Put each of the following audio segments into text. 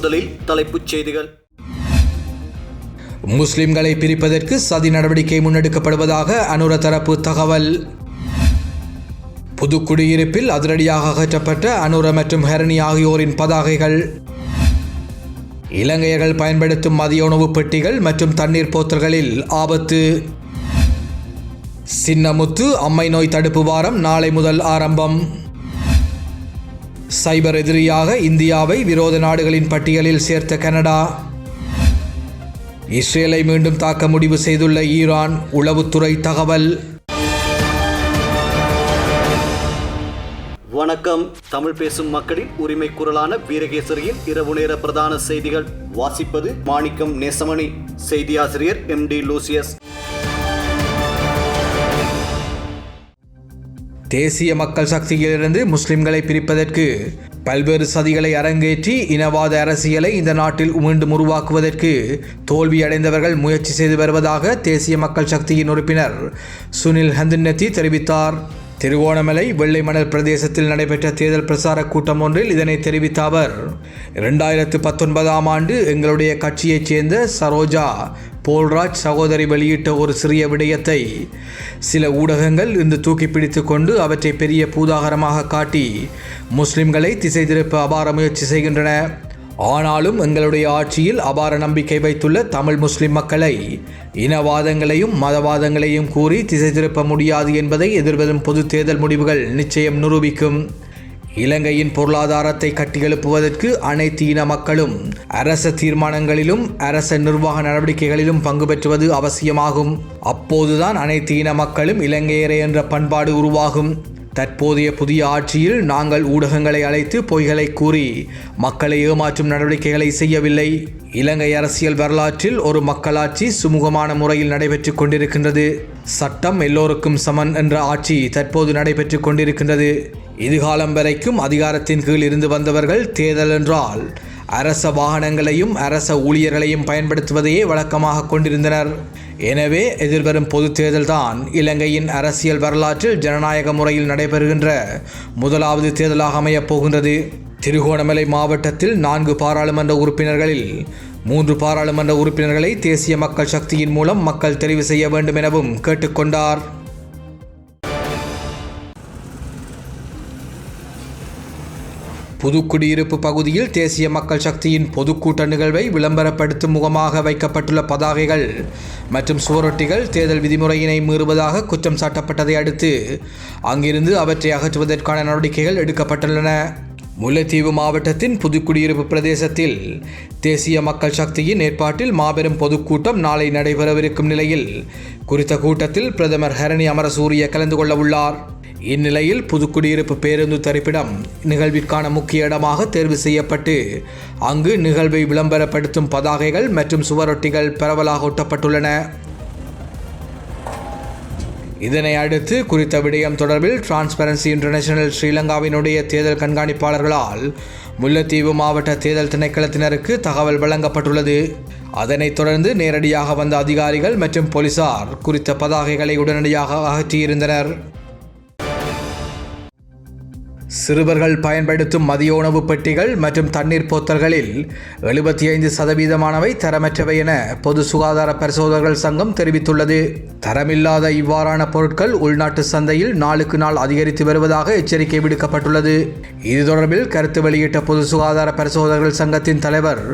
முதலில் தலைப்புச் செய்திகள். முஸ்லிம்களை பிரிப்பதற்கு சதி நடவடிக்கை முன்னெடுக்கப்படுவதாக அனுர தரப்பு தகவல். புதுக்குடியிருப்பில் அதிரடியாக அகற்றப்பட்ட அனுர மற்றும் ஹெரணி ஆகியோரின் பதாகைகள். இலங்கையர்கள் பயன்படுத்தும் மதிய உணவுப் பெட்டிகள் மற்றும் தண்ணீர் போத்தல்களில் ஆபத்து. சின்னமுத்து அம்மை நோய் தடுப்பு வாரம் நாளை முதல் ஆரம்பம். சைபர் எதிரியாக இந்தியாவை விரோத நாடுகளின் பட்டியலில் சேர்த்த கனடா. இஸ்ரேலை மீண்டும் தாக்க முடிவு செய்துள்ள ஈரான் உளவுத்துறை தகவல். வணக்கம். தமிழ் பேசும் மக்களின் உரிமை குரலான வீரகேசரியின் இரவு நேர பிரதான செய்திகள். வாசிப்பது மாணிக்கம் நேசமணி. செய்தியாசிரியர் எம் டி லூசியஸ். தேசிய மக்கள் சக்தியிலிருந்து முஸ்லிம்களை பிரிப்பதற்கு பல்வேறு சதிகளை அரங்கேற்றி இனவாத அரசியலை இந்த நாட்டில் மீண்டும் உருவாக்குவதற்கு தோல்வியடைந்தவர்கள் முயற்சி செய்து வருவதாக தேசிய மக்கள் சக்தியின் உறுப்பினர் சுனில் ஹந்தின்னத்தி தெரிவித்தார். திருகோணமலை வெள்ளைமணல் பிரதேசத்தில் நடைபெற்ற தேர்தல் பிரச்சார கூட்டம் ஒன்றில் இதனை தெரிவித்த அவர் இரண்டாயிரத்து பத்தொன்பதாம் ஆண்டு எங்களுடைய கட்சியைச் சேர்ந்த சரோஜா போல்ராஜ் சகோதரி வெளியிட்ட ஒரு சிறிய விடயத்தை சில ஊடகங்கள் இன்று தூக்கி பிடித்து கொண்டு அவற்றை பெரிய பூதாகரமாக காட்டி முஸ்லிம்களை திசை திருப்ப அபார முயற்சி செய்கின்றன. ஆனாலும் எங்களுடைய ஆட்சியில் அபார நம்பிக்கை வைத்துள்ள தமிழ் முஸ்லிம் மக்களை இனவாதங்களையும் மதவாதங்களையும் கூறி திசை திருப்ப முடியாது என்பதை எதிர்வரும் பொது தேர்தல் முடிவுகள் நிச்சயம் நிரூபிக்கும். இலங்கையின் பொருளாதாரத்தை கட்டியெழுப்புவதற்கு அனைத்து இன மக்களும் அரச தீர்மானங்களிலும் அரச நிர்வாக நடவடிக்கைகளிலும் பங்கு பெற்றுவது அவசியமாகும். அப்போதுதான் அனைத்து இன மக்களும் இலங்கையரே என்ற பண்பாடு உருவாகும். தற்போதைய புதிய ஆட்சியில் நாங்கள் ஊடகங்களை அழைத்து பொய்களை கூறி மக்களை ஏமாற்றும் நடவடிக்கைகளை செய்யவில்லை. இலங்கை அரசியல் வரலாற்றில் ஒரு மக்களாட்சி சுமூகமான முறையில் நடைபெற்றுக் கொண்டிருக்கின்றது. சட்டம் எல்லோருக்கும் சமன் என்ற ஆட்சி தற்போது நடைபெற்றுக் கொண்டிருக்கின்றது. இதுகாலம் வரைக்கும் அதிகாரத்தின் கீழ் இருந்து வந்தவர்கள் தேர்தல் என்றால் அரச வாகனங்களையும் அரச ஊழியர்களையும் பயன்படுத்துவதையே வழக்கமாக கொண்டிருந்தனர். எனவே எதிர்வரும் பொது தேர்தல்தான் இலங்கையின் அரசியல் வரலாற்றில் ஜனநாயக முறையில் நடைபெறுகின்ற முதலாவது தேர்தலாக அமையப் போகின்றது. திருகோணமலை மாவட்டத்தில் நான்கு பாராளுமன்ற உறுப்பினர்களில் மூன்று பாராளுமன்ற உறுப்பினர்களை தேசிய மக்கள் சக்தியின் மூலம் மக்கள் தெரிவு செய்ய வேண்டும் எனவும் கேட்டுக்கொண்டார் புதுக்குடியிருப்பு பகுதியில் தேசிய மக்கள் சக்தியின் பொதுக்கூட்ட நிகழ்வை விளம்பரப்படுத்தும் முகமாக வைக்கப்பட்டுள்ள பதாகைகள் மற்றும் சுவரொட்டிகள் தேர்தல் விதிமுறையினை மீறுவதாக குற்றம் சாட்டப்பட்டதை அடுத்து அங்கிருந்து அவற்றை அகற்றுவதற்கான நடவடிக்கைகள் எடுக்கப்பட்டுள்ளன. முல்லைத்தீவு மாவட்டத்தின் புதுக்குடியிருப்பு பிரதேசத்தில் தேசிய மக்கள் சக்தியின் ஏற்பாட்டில் மாபெரும் பொதுக்கூட்டம் நாளை நடைபெறவிருக்கும் நிலையில் குறித்த கூட்டத்தில் பிரதமர் ஹரணி அமரசூரிய கலந்து கொள்ள உள்ளார். இந்நிலையில் புதுக்குடியிருப்பு பேருந்து தரிப்பிடம் நிகழ்விற்கான முக்கிய இடமாக தேர்வு செய்யப்பட்டு அங்கு நிகழ்வை விளம்பரப்படுத்தும் பதாகைகள் மற்றும் சுவரொட்டிகள் பரவலாக ஒட்டப்பட்டுள்ளன. இதனை அடுத்து குறித்த விடயம் தொடர்பில் டிரான்ஸ்பரன்சி இன்டர்நேஷனல் ஸ்ரீலங்காவினுடைய தேர்தல் கண்காணிப்பாளர்களால் முல்லைத்தீவு மாவட்ட தேர்தல் திணைக்களத்தினருக்கு தகவல் வழங்கப்பட்டுள்ளது. அதனைத் தொடர்ந்து நேரடியாக வந்த அதிகாரிகள் மற்றும் போலீசார் குறித்த பதாகைகளை உடனடியாக அகற்றியிருந்தனர். சிறுவர்கள் பயன்படுத்தும் மதிய உணவு பெட்டிகள் மற்றும் தண்ணீர் போத்தல்களில் எழுபத்தி ஐந்து சதவீதமானவை தரமற்றவை என பொது சுகாதார பரிசோதகர்கள் சங்கம் தெரிவித்துள்ளது. தரமில்லாத இவ்வாறான பொருட்கள் உள்நாட்டு சந்தையில் நாளுக்கு நாள் அதிகரித்து வருவதாக எச்சரிக்கை விடுக்கப்பட்டுள்ளது. இது தொடர்பில் கருத்து வெளியிட்ட பொது சுகாதார பரிசோதகர்கள் சங்கத்தின் தலைவர்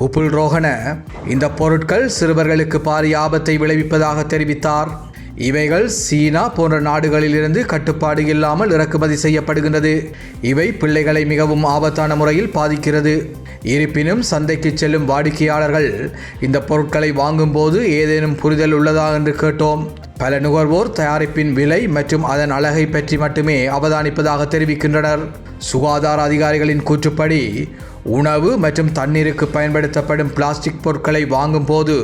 உப்புல் ரோஹன இந்த பொருட்கள் சிறுவர்களுக்கு பாரிய ஆபத்தை விளைவிப்பதாக தெரிவித்தார். இவைகள் சீனா போன்ற நாடுகளிலிருந்து கட்டுப்பாடு இல்லாமல் இறக்குமதி செய்யப்படுகின்றது. இவை பிள்ளைகளை மிகவும் ஆபத்தான முறையில் பாதிக்கிறது. இருப்பினும் சந்தைக்கு செல்லும் வாடிக்கையாளர்கள் இந்த பொருட்களை வாங்கும்போது ஏதேனும் புரிதல் உள்ளதா என்று கேட்டோம். பல நுகர்வோர் தயாரிப்பின் விலை மற்றும் அதன் அழகை பற்றி மட்டுமே அவதானிப்பதாக தெரிவிக்கின்றனர். சுகாதார அதிகாரிகளின் கூற்றுப்படி உணவு மற்றும் தண்ணீருக்கு பயன்படுத்தப்படும் பிளாஸ்டிக் பொருட்களை வாங்கும் போது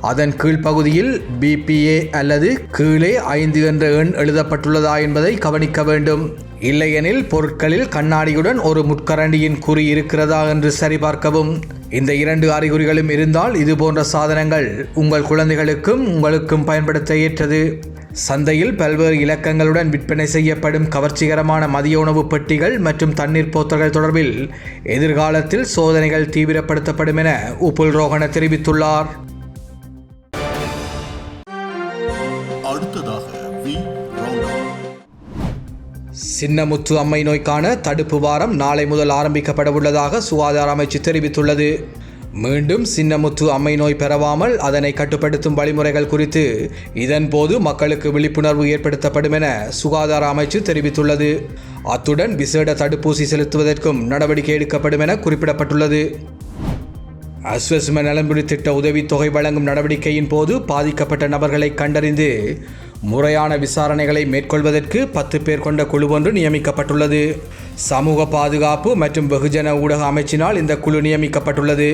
அதன் கீழ்ப்பகுதியில் பிபிஏ அல்லது கீழே ஐந்து என்ற எண் எழுதப்பட்டுள்ளதா என்பதை கவனிக்க வேண்டும். இல்லையெனில் பொருட்களில் கண்ணாடியுடன் ஒரு முட்கரண்டியின் குறி இருக்கிறதா என்று சரிபார்க்கவும். இந்த இரண்டு அறிகுறிகளும் இருந்தால் இது போன்ற சாதனங்கள் உங்கள் குழந்தைகளுக்கும் உங்களுக்கும் பயன்படுத்த ஏற்றது. சந்தையில் பல்வேறு இலக்கங்களுடன் விற்பனை செய்யப்படும் கவர்ச்சிகரமான மதிய உணவு பெட்டிகள் மற்றும் தண்ணீர் போத்தல்கள் தொடர்பில் எதிர்காலத்தில் சோதனைகள் தீவிரப்படுத்தப்படும் என உப்புல் ரோஹன தெரிவித்துள்ளார். சின்னமுத்து அம்மை நோய்க்கான தடுப்பு வாரம் நாளை முதல் ஆரம்பிக்கப்பட உள்ளதாக சுகாதார அமைச்சு தெரிவித்துள்ளது. மீண்டும் சின்னமுத்து அம்மை நோய் பெறவாமல் அதனை கட்டுப்படுத்தும் வழிமுறைகள் குறித்து இதன்போது மக்களுக்கு விழிப்புணர்வு ஏற்படுத்தப்படும் என சுகாதார அமைச்சு தெரிவித்துள்ளது. அத்துடன் விசேட தடுப்பூசி செலுத்துவதற்கும் நடவடிக்கை எடுக்கப்படும் என குறிப்பிடப்பட்டுள்ளது. அஸ்வஸ்ம நலன்புரி திட்ட உதவித்தொகை வழங்கும் நடவடிக்கையின் போது பாதிக்கப்பட்ட நபர்களை கண்டறிந்து முறையான விசாரணைகளை மேற்கொள்வதற்கு பத்து பேர் கொண்ட குழு ஒன்று நியமிக்கப்பட்டுள்ளது. சமூக பாதுகாப்பு மற்றும் வெகுஜன ஊடக அமைச்சினால் இந்த குழு நியமிக்கப்பட்டுள்ளது.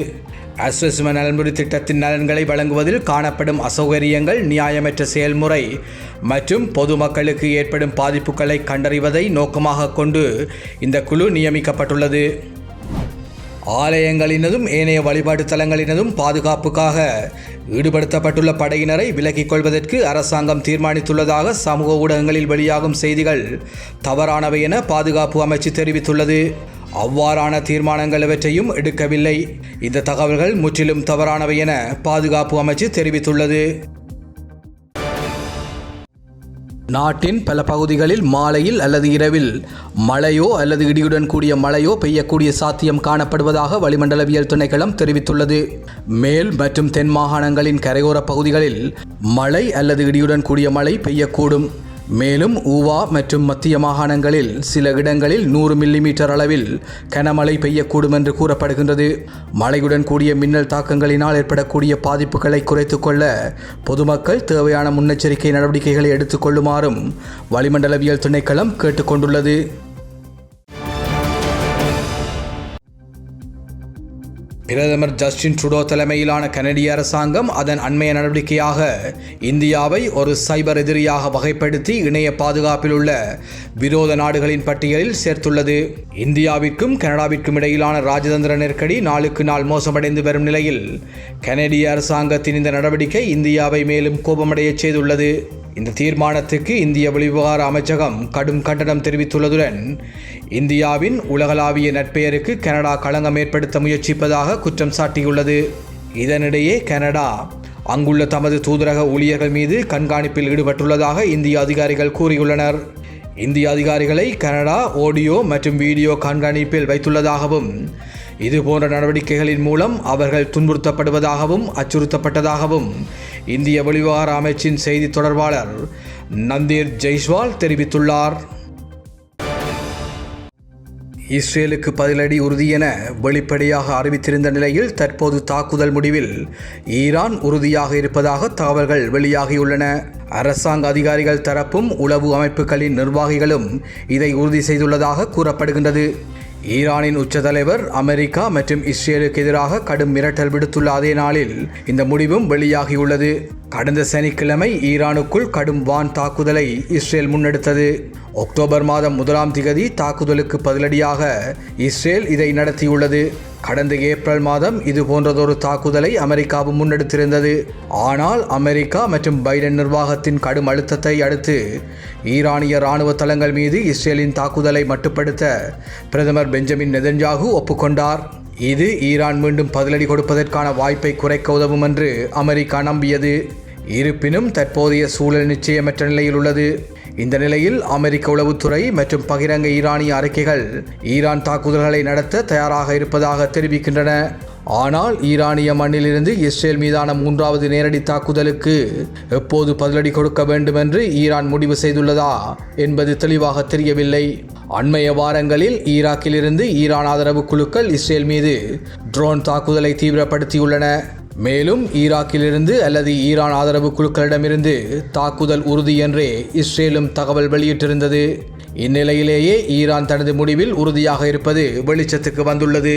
அஸ்வஸ்ம நலன்புரி திட்டத்தின் நலன்களை வழங்குவதில் காணப்படும் அசௌகரியங்கள் நியாயமற்ற செயல்முறை மற்றும் பொதுமக்களுக்கு ஏற்படும் பாதிப்புகளை கண்டறிவதை நோக்கமாக கொண்டு இந்த குழு நியமிக்கப்பட்டுள்ளது. ஆலயங்களினதும் ஏனைய வழிபாட்டு தலங்களினதும் பாதுகாப்புக்காக ஈடுபடுத்தப்பட்டுள்ள படையினரை விலக்கிக் கொள்வதற்கு அரசாங்கம் தீர்மானித்துள்ளதாக சமூக ஊடகங்களில் வெளியாகும் செய்திகள் தவறானவை என பாதுகாப்பு அமைச்சு தெரிவித்துள்ளது. அவ்வாறான தீர்மானங்கள் எவற்றையும் எடுக்கவில்லை. இந்த தகவல்கள் முற்றிலும் தவறானவை என பாதுகாப்பு அமைச்சு தெரிவித்துள்ளது. நாட்டின் பல பகுதிகளில் மாலையில் அல்லது இரவில் மழையோ அல்லது இடியுடன் கூடிய மழையோ பெய்யக்கூடிய சாத்தியம் காணப்படுவதாக வளிமண்டலவியல் திணைக்களம் தெரிவித்துள்ளது. மேல் மற்றும் தென் மாகாணங்களின் கரையோர பகுதிகளில் மழை அல்லது இடியுடன் கூடிய மழை பெய்யக்கூடும். மேலும் ஊவா மற்றும் மத்திய மாகாணங்களில் சில இடங்களில் நூறு மில்லிமீட்டர் அளவில் கனமழை பெய்யக்கூடும் என்று கூறப்படுகின்றது. மழையுடன் கூடிய மின்னல் தாக்கங்களினால் ஏற்படக்கூடிய பாதிப்புகளை குறைத்துக் கொள்ள பொதுமக்கள் தேவையான முன்னெச்சரிக்கை நடவடிக்கைகளை எடுத்துக்கொள்ளுமாறும் வளிமண்டலவியல் திணைக்களம் கேட்டுக்கொண்டுள்ளது. பிரதமர் ஜஸ்டின் ட்ருடோ தலைமையிலான கனடிய அரசாங்கம் அதன் அண்மைய நடவடிக்கையாக இந்தியாவை ஒரு சைபர் எதிரியாக வகைப்படுத்தி இணைய பாதுகாப்பில் உள்ள விரோத நாடுகளின் பட்டியலில் சேர்த்துள்ளது. இந்தியாவிற்கும் கனடாவிற்கும் இடையிலான ராஜதந்திர நெருக்கடி நாளுக்கு நாள் மோசமடைந்து வரும் நிலையில் கனடிய அரசாங்கத்தின் இந்த நடவடிக்கை இந்தியாவை மேலும் கோபமடையச் செய்துள்ளது. இந்த தீர்மானத்துக்கு இந்திய வெளிவிவகார அமைச்சகம் கடும் கண்டனம் தெரிவித்துள்ளதுடன் இந்தியாவின் உலகளாவிய நட்பெயருக்கு கனடா களங்கம் ஏற்படுத்த முயற்சிப்பதாக குற்றம் சாட்டியுள்ளது. இதனிடையே கனடா அங்குள்ள தமது தூதரக ஊழியர்கள் மீது கண்காணிப்பில் ஈடுபட்டுள்ளதாக இந்திய அதிகாரிகள் கூறியுள்ளனர். இந்திய அதிகாரிகளை கனடா ஆடியோ மற்றும் வீடியோ கண்காணிப்பில் வைத்துள்ளதாகவும் இது போன்ற நடவடிக்கைகளின் மூலம் அவர்கள் துன்புறுத்தப்படுவதாகவும் அச்சுறுத்தப்பட்டதாகவும் இந்திய வெளிவிவகார அமைச்சின் செய்தி தொடர்பாளர் நந்தீர் ஜெய்ஸ்வால் தெரிவித்துள்ளார். இஸ்ரேலுக்கு பதிலடி உறுதி என வெளிப்படையாக அறிவித்திருந்த நிலையில் தற்போது தாக்குதல் முடிவில் ஈரான் உறுதியாக இருப்பதாக தகவல்கள் வெளியாகியுள்ளன. அரசாங்க அதிகாரிகள் தரப்பும் உளவு அமைப்புகளின் நிர்வாகிகளும் இதை உறுதி செய்துள்ளதாக கூறப்படுகின்றது. ஈரானின் உச்ச தலைவர் அமெரிக்கா மற்றும் இஸ்ரேலுக்கு எதிராக கடும் மிரட்டல் விடுத்துள்ள அதே நாளில் இந்த முடிவும் வெளியாகியுள்ளது. கடந்த சனிக்கிழமை ஈரானுக்குள் கடும் வான் தாக்குதலை இஸ்ரேல் முன்னெடுத்தது. அக்டோபர் மாதம் முதலாம் திகதி தாக்குதலுக்கு பதிலடியாக இஸ்ரேல் இதை நடத்தியுள்ளது. கடந்த ஏப்ரல் மாதம் இது போன்றதொரு தாக்குதலை அமெரிக்காவும் முன்னெடுத்திருந்தது. ஆனால் அமெரிக்கா மற்றும் பைடன் நிர்வாகத்தின் கடும் அழுத்தத்தை அடுத்து ஈரானிய இராணுவ தளங்கள் மீது இஸ்ரேலின் தாக்குதலை மட்டுப்படுத்த பிரதமர் பெஞ்சமின் நெதன்யாகு ஒப்புக்கொண்டார். இது ஈரான் மீண்டும் பதிலடி கொடுப்பதற்கான வாய்ப்பை குறைக்க உதவும் என்று அமெரிக்கா நம்பியது. இருப்பினும் தற்போதைய சூழல் நிச்சயமற்ற நிலையில் உள்ளது. இந்த நிலையில் அமெரிக்க உளவுத்துறை மற்றும் பகிரங்க ஈரானிய அறிக்கைகள் ஈரான் தாக்குதல்களை நடத்த தயாராக இருப்பதாக தெரிவிக்கின்றன. ஆனால் ஈரானிய மண்ணிலிருந்து இஸ்ரேல் மீதான மூன்றாவது நேரடி தாக்குதலுக்கு எப்போது பதிலடி கொடுக்க வேண்டும் என்று ஈரான் முடிவு செய்துள்ளதா என்பது தெளிவாக தெரியவில்லை. அண்மைய வாரங்களில் ஈராக்கிலிருந்து ஈரான் ஆதரவு குழுக்கள் இஸ்ரேல் மீது ட்ரோன் தாக்குதலை தீவிரப்படுத்தியுள்ளன. மேலும் ஈராக்கிலிருந்து அல்லது ஈரான் ஆதரவு குழுக்களிடமிருந்து தாக்குதல் உறுதி என்றே இஸ்ரேலும் தகவல் வெளியிட்டிருந்தது. இந்நிலையிலேயே ஈரான் தனது முடிவில் உறுதியாக இருப்பது வெளிச்சத்துக்கு வந்துள்ளது.